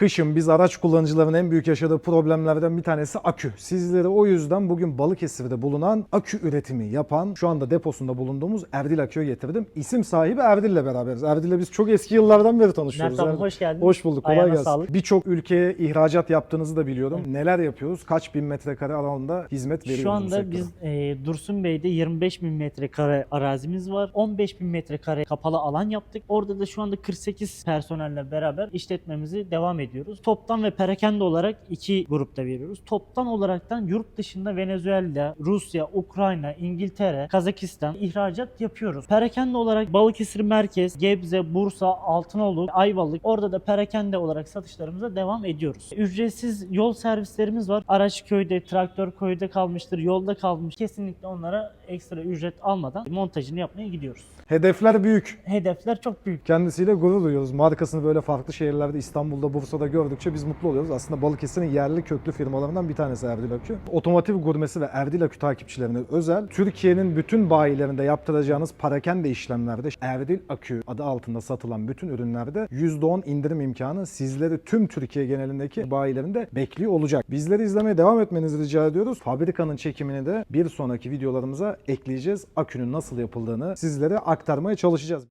Kışın biz araç kullanıcıların en büyük yaşadığı problemlerden bir tanesi akü. Sizlere o yüzden bugün Balıkesir'de bulunan akü üretimi yapan, şu anda deposunda bulunduğumuz Erdil Akü'ye getirdim. İsim sahibi Erdil'le beraberiz. Erdil'le biz çok eski yıllardan beri tanışıyoruz. Mert abi Erdil. hoş geldin. Hoş bulduk. Kolay Ayağına gelsin. Birçok ülkeye ihracat yaptığınızı da biliyorum. Neler yapıyoruz? Kaç bin metrekare alanda hizmet veriyoruz Şu anda biz e, Dursun Bey'de 25 bin metrekare arazimiz var. 15 bin metrekare kapalı alan yaptık. Orada da şu anda 48 personelle beraber işletmemizi devam ediyoruz. Toptan ve perakende olarak iki grupta veriyoruz. Toptan olaraktan yurt dışında Venezuela, Rusya, Ukrayna, İngiltere, Kazakistan ihracat yapıyoruz. Perakende olarak Balıkesir Merkez, Gebze, Bursa, Altınoluk, Ayvalık orada da perakende olarak satışlarımıza devam ediyoruz. Ücretsiz yol servislerimiz var. Araç köyde, traktör köyde kalmıştır, yolda kalmış. Kesinlikle onlara ekstra ücret almadan montajını yapmaya gidiyoruz. Hedefler büyük. Hedefler çok büyük. Kendisiyle gurur duyuyoruz. Markasını böyle farklı şehirlerde İstanbul'da, Bursa'da gördükçe biz mutlu oluyoruz. Aslında Balıkesir'in yerli köklü firmalarından bir tanesi Erdil Akü. Otomotiv gurmesi ve Erdil Akü takipçilerine özel Türkiye'nin bütün bayilerinde yaptıracağınız parakende işlemlerde Erdil Akü adı altında satılan bütün ürünlerde %10 indirim imkanı sizleri tüm Türkiye genelindeki bayilerinde bekliyor olacak. Bizleri izlemeye devam etmenizi rica ediyoruz. Fabrikanın çekimini de bir sonraki videolarımıza ekleyeceğiz. Akünün nasıl yapıldığını sizlere aktarmaya çalışacağız.